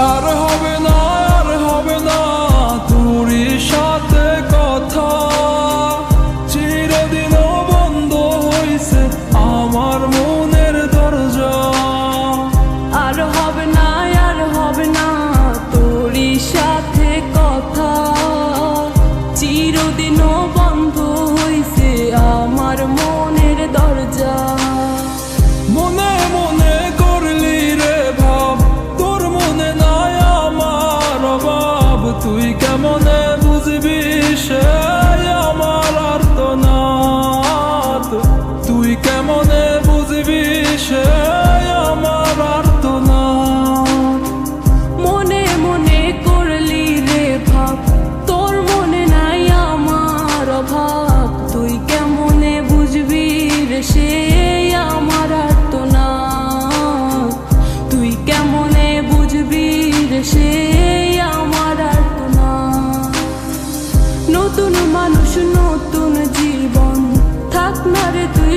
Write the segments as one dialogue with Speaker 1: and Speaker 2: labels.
Speaker 1: আর হবে তুই কেমনে বুঝবি সে আমার আর্তনাদ?
Speaker 2: মনে মনে করলি রে ভাব, তোর মনে নাই আমার অভাব। তুই কেমনে বুঝবি সে আমার না তুই কেমনে বুঝবি সে আমার না নতুন মানুষ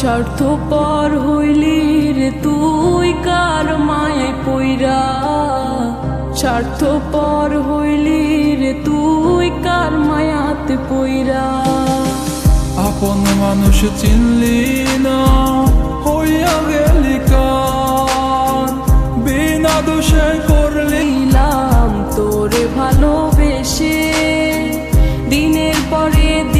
Speaker 2: স্বার্থ পর হইলি রে তুই কার মায়ে পইরা? স্বার্থ পর হইলি রে তুই কার মায়াতে পইরা?
Speaker 1: আপন মানুষ চিনলি না হইয়া গেলি কান বিনা দোষে করলি
Speaker 2: দিলাম তোরে ভালোবেসে। দিনের পরে দিন